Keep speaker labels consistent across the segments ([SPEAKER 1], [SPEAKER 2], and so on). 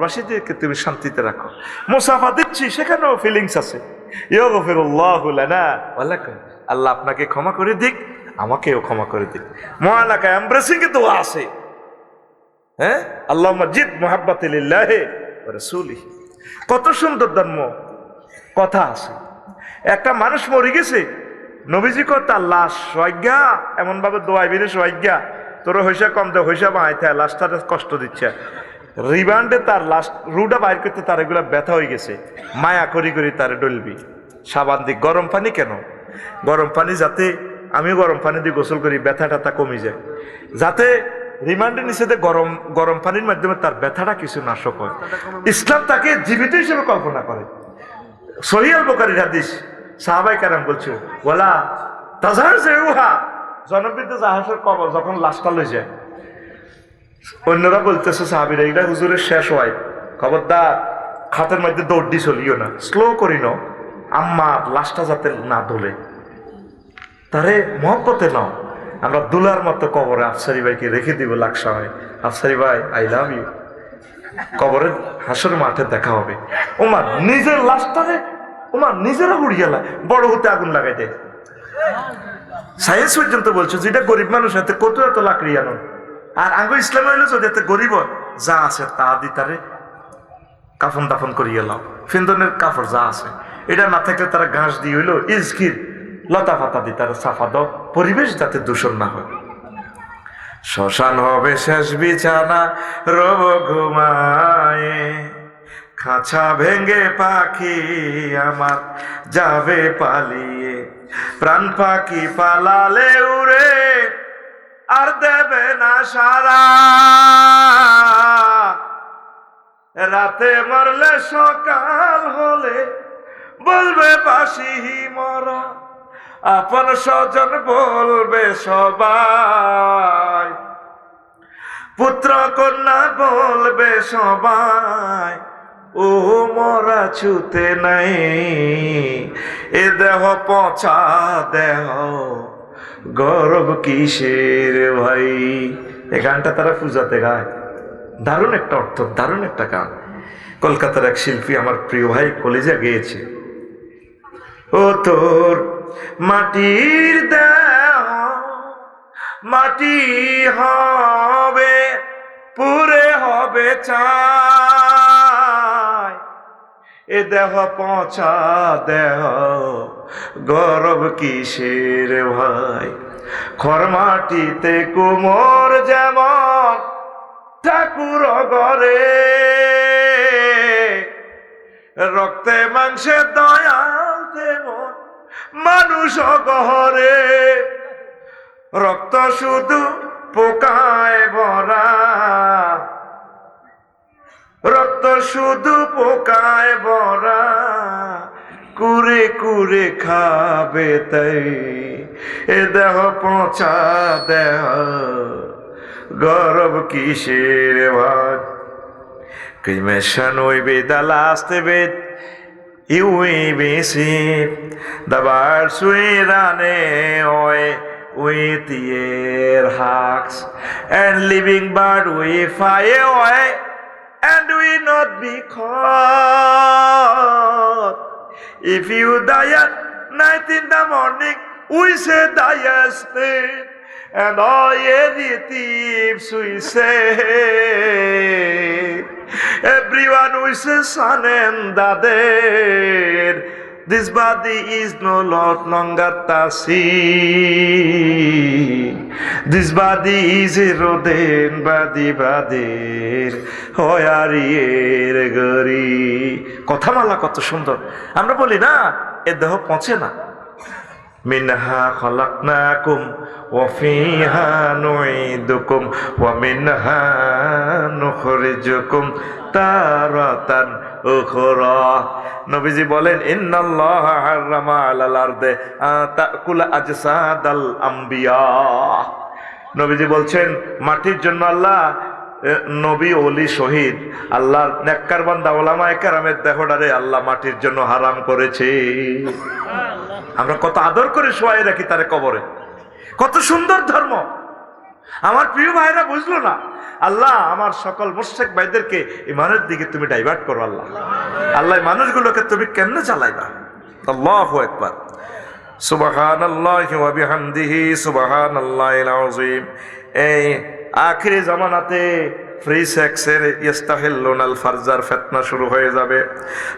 [SPEAKER 1] কবরবাসীদেরকে তুমি শান্তিতে রাখো। মুসাফা দিচ্ছি, সেখানেও ফিলিংস আছে। আল্লাহ আপনাকে ক্ষমা করে দিক, আমাকেও ক্ষমা করে দিক। মহালাকা এমব্রেসিং এ দোয়া আছে। হ্যাঁ? আল্লাহ মসজিদ রসুলি কত সুন্দর ধর্ম। কথা আছে। একটা মানুষ মরে গেছে, নবীজি কো তার লাশ সজ্ঞা এমন ভাবে দোয়াই বিরে সজ্ঞা তোর হইসা কম দে, হইসা বাঁইতে লাশটা কষ্ট দিচ্ছে। রিবান্ডে তার লাশ, রুডা বাইর করতে তার এগুলা ব্যথা হয়ে গেছে। মায়া করি করি তারে ডলবি। সাবান দি, গরম পানি কেন? গরম পানি যাতে আমি গরম পানি দিয়ে গোসল করি, ব্যথাটা তা কমে যায়। যাতে রিমান্ডের নিষেধে গরম গরম পানির মাধ্যমে তার ব্যথাটা কিছু নাশক হয়। ইসলাম তাকে জীবিত হিসেবে কল্পনা করে। সহিয়াল বোকারির হাদিস, সাহাবাই কারাম বলছে ওলা তাজার যে জাহাজের কবর যখন লাশটা লই যায় অন্যরা বলতেছে, সাহাবিরা এটা হুজুরের শেষ হয় খবরদার খাতের মধ্যে দৌড় চলিও না। স্লো করি ন আম্মা, লাশটা যাতে না দোলে তারে মহব্বতে নাও। আমরা দুলার মতো কবরে আফসারি ভাইকে রেখে দিব লাকসা হয় আফসারি ভাই আই লাভ ইউ কবরের হাসর মাঠে দেখা হবে। ওমার নিজের লাশটারে ওমার নিজেরা উড়িয়ে লা, বড় হতে আগুন লাগাই দেয় সায়েন্স পর্যন্ত বলছো, যেটা গরিব মানুষ হাতে কত এত লাকড়ি আনো? আর আঙ্গ ইসলাম হইল যদি এতে গরিব যা আছে তা দি তারে কাফন দাফন করিয়ে লাও। ফিন্দনের কাপড় যা আছে, এটা না থাকলে তারা ঘাস দিয়ে হইল ইজকির লতা পাতা দিয়ে তারা সাফা দাও, পরিবেশ যাতে দূষণ না হয়। শ্মশান হবে শেষ বিছানা, রব ঘুমায়। খাঁচা ভেঙ্গে পাখি আমার যাবে পালিয়ে। প্রাণ পাখি পালালে উড়ে আর দেবে না সারা। রাতে মরলে সকাল হলে বলবে বাসি মরা। আপন স্বজন বলবে সবাই। পুত্র কন্যা বলবে সবাই, ও মরা ছুতে নাই। এ দেহ পচা দেহ গরব কিসের ভাই? এ গানটা তারা পূজাতে গায়। দারুণ একটা অর্থ, দারুণ একটা গান। কলকাতার এক শিল্পী আমার প্রিয় ভাই কলেজা গেয়েছে। ও তোর মাটির মাটি হবে, পুরে হবে চাই এ দেহ পচা দেহ গরব কিসের ভাই? খর মাটিতে কুমোর যেমন, ঠাকুর গরে রক্তে, মাংসে দয়াল তেমন মানুষ গহরে। রক্ত শুধু পোকায় ভরা রক্ত শুধু পোকায় বরা কুরে কুরে খাবে তাই। এ দেহ পচা দেহ, গরব কিসের ভাত? কৃষ্ণ ওইবে দালা আসতে বেদ, ইউই বেশি। দাবার শুয়ে run a way with your hacks. And living bird we fly way. And we not be caught. If you die at night in the morning, we say die asleep. And all thieves we say, everyone wishes sun and daughter. This body is no longer Tasi. This body is a rodent body বাদের হয়ারিয়ের গরি কথামালা কত সুন্দর আমরা বলি না এ দেহ পচে না মিনহা খলাকনাকুম ওয়াফিহা নুইদুকুম ওয়া মিনহা নুখরিজুকুম তারাতান উখরা নবীজি বলেন ইন্নাল্লাহ হারামা আলাল আরদে তাকুল আজসাদাল আম্বিয়া। নবীজি বলছেন মাটির জন্য আল্লাহ নবী অলি শহীদ আল্লাহ নেককার বান্দা ওলামা একরামের দেহটারে আল্লাহ মাটির জন্য হারাম করেছে। আমরা কত আদর করে শোয়াই রাখি তারে কবরে। কত সুন্দর ধর্ম। আমার প্রিয় ভাইরা বুঝলো না। আল্লাহ আমার সকল মোশেক ভাইদেরকে ইমানের দিকে তুমি ডাইভার্ট করো আল্লাহ। আল্লাহ মানুষগুলোকে তুমি কেমনে চালাইবা? আল্লাহু একবার সুবাহান আল্লাহ বিহামদিহি সুবাহান আল্লাহ আযীম। এই আখিরি জামানাতে ফ্রি সেক্সের ইস্তাহিল্লুনাল ফারজার ফেতনা শুরু হয়ে যাবে।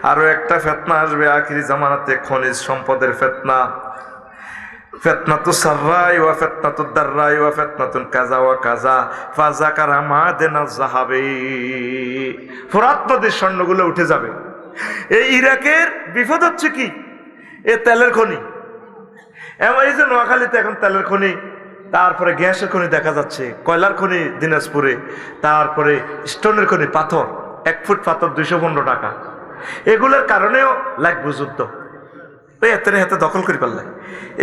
[SPEAKER 1] আরও একটা ফেতনা আসবে আখিরি জামানাতে খনিজ সম্পদের ফেতনা। ফেতনাতু সাররাই ওয়া ফেতনাতু দাররাই ওয়া ফেতনাতুন কাজা ওয়া কাজা ফাজাকারা মাদেনা জাহাবে ফোরাত নদীর স্বর্ণগুলো উঠে যাবে। এই ইরাকের বিপদ হচ্ছে কি? এ তেলের খনি। এমন এই যে নোয়াখালীতে এখন তেলের খনি, তারপরে গ্যাসের খনি দেখা যাচ্ছে, কয়লার খনি দিনাজপুরে, তারপরে স্টোনের খনি পাথর, এক ফুট পাথর দুইশো পনেরো টাকা। এগুলোর কারণেও লাগবে যুদ্ধ। ওই এত হাতে দখল করে পারলেন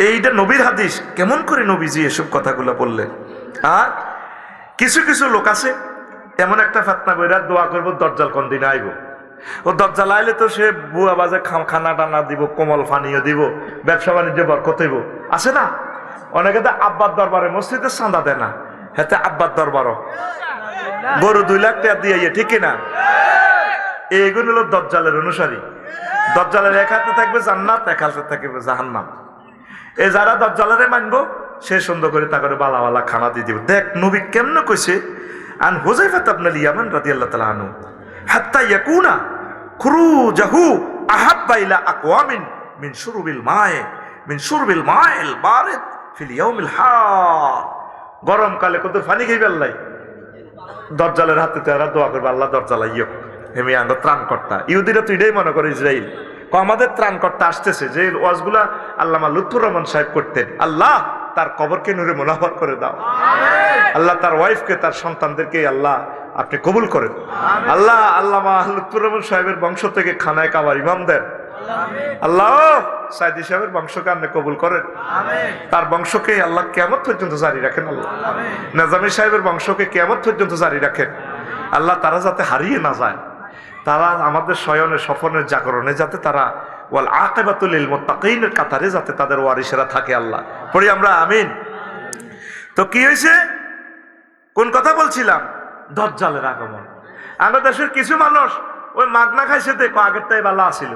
[SPEAKER 1] এইটা নবীর হাদিস। কেমন করে নবীজি এসব কথাগুলো বললেন? আর কিছু কিছু লোক আছে, এমন একটা ফাতনা বইরা দোয়া করব, দরজাল কোন দিন আইব ও দরজাল আইলে তো সে বুয়া বাজে খানা টানা দিব, কোমল ফানিও দিব, ব্যবসা বাণিজ্য বরকত হইব। আছে না? অনেকে তো আব্বার দরবারে মসজিদে চাঁদা দেয় না। হেতে আব্বার দরবারও। গরু দুই লাখ টাকা দিয়ে ঠিক কিনা এইগুলো হলো দজ্জালের অনুসারী। দজ্জালের এক হাতে থাকবে জান্নাত, এক হাতে থাকবে জাহান্নাম। এ যারা দজ্জালারে মানবো, সে সুন্দর করে তা করে বালা বালা খানা দিয়ে দিব। দেখ, নবী কেমন কইছে, আন হুজাইফাত আবনাল ইয়ামান রাদিয়াল্লাহু তাআলা আনহু, হাত্তা ইয়াকুনা খুরুজাহু আহাব্বা ইলা আকওয়ামিন মিন শুরবিল মায়ে, মিন শুরবিল মাইল বারিদ ফিল ইয়াউমিল হার। গরমকালে কত পানি খাইবে আল্লাহ? দরজালের হাতে তারা দোয়া করবে, আল্লাহ দরজালা ইয়ে হেমি আঙ্গ ত্রাণকর্তা। ইহুদিরা তো এটাই মনে করে ইসরায়েল ক আমাদের ত্রাণকর্তা আসতেছে যে ওয়াজগুলা আল্লামা লুৎফুর রহমান সাহেব করতেন। আল্লাহ তার কবরকে নূরে মোনাফর করে দাও। আল্লাহ তার ওয়াইফকে তার সন্তানদেরকে আল্লাহ আপনি কবুল করেন। আল্লাহ আল্লামা লুৎফুর রহমান সাহেবের বংশ থেকে খানায় কাবার ইমাম দেন। আল্লাহ সাইদি সাহেবের বংশকে আপনি কবুল করেন। তার বংশকে আল্লাহ কেমত পর্যন্ত জারি রাখেন আল্লাহ। নাজামি সাহেবের বংশকে কেমত পর্যন্ত জারি রাখেন। আল্লাহ তারা যাতে হারিয়ে না যায়। তারা আমাদের শয়নে স্বপনের জাগরণে যাতে তারা ওয়াল আকেবাতুল মোত্তাকিনের কাতারে যাতে তাদের ওয়ারিসেরা থাকে আল্লাহ। পড়ি আমরা আমিন। তো কি হয়েছে কোন কথা বলছিলাম? দজ্জালের আগমন। আমাদের দেশের কিছু মানুষ ওই মাগনা খাইছে দেখো আগের তাই বালা আসিল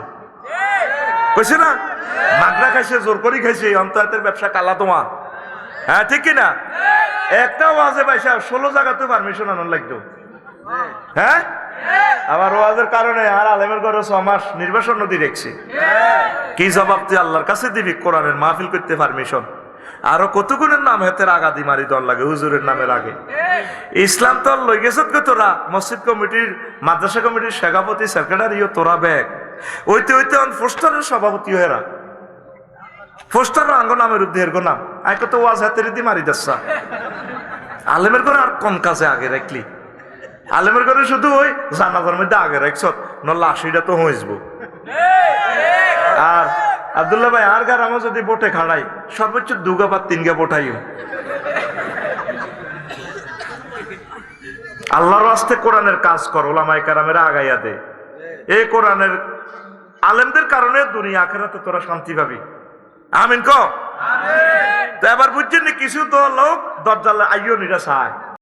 [SPEAKER 1] কইছে না? মাগনা খাইছে জোর করি খাইছে অন্তরাতের ব্যবসা কালা তোমার। হ্যাঁ ঠিক কিনা? একটা ওয়াজে পাইছে ষোলো জায়গাতে পারমিশন আনার লাগতো হ্যাঁ? আবার ওয়াজের কারণে আর আলেমের ঘরে ছ মাস নির্বাসন নদী রেখছি কি জবাব তুই আল্লাহর কাছে দিবি? কোরআনের মাহফিল করতে পারমিশন? আরও কতগুণের নাম হেতের আগাদি মারি দল লাগে, হুজুরের নামের আগে। ইসলাম তো লই গেছ তোরা, মসজিদ কমিটির, মাদ্রাসা কমিটির সভাপতি সেক্রেটারিও তোরা ব্যাগ। ওইতে ওইতে ফোস্টারের সভাপতি হেরা ফোস্টার আঙ্গ নামের উদ্দেহের গো নাম। আইকে তো ওয়াজ হাতের দি মারি দাসা। আলেমের করে আর কোন কাজে আগে রাখলি? আলেমের করে শুধু ওই জানাজার মধ্যে আগে রাখছ নল্লা আশিটা তো হইসব। আর আবদুল্লাহ ভাই আর গার আমার যদি বোটে খাড়াই সর্বোচ্চ দুগা বা তিন গা বোটাইও। আল্লাহর আস্তে কোরআনের কাজ কর ওলামাই কারামেরা আগাইয়া দে। এই কোরআনের আলেমদের কারণে দুনিয়া আখেরাতে তোরা শান্তি পাবি। আমিন ক? তো এবার বুঝছেন কিছু তো লোক দরজালে আইও নিরা চায়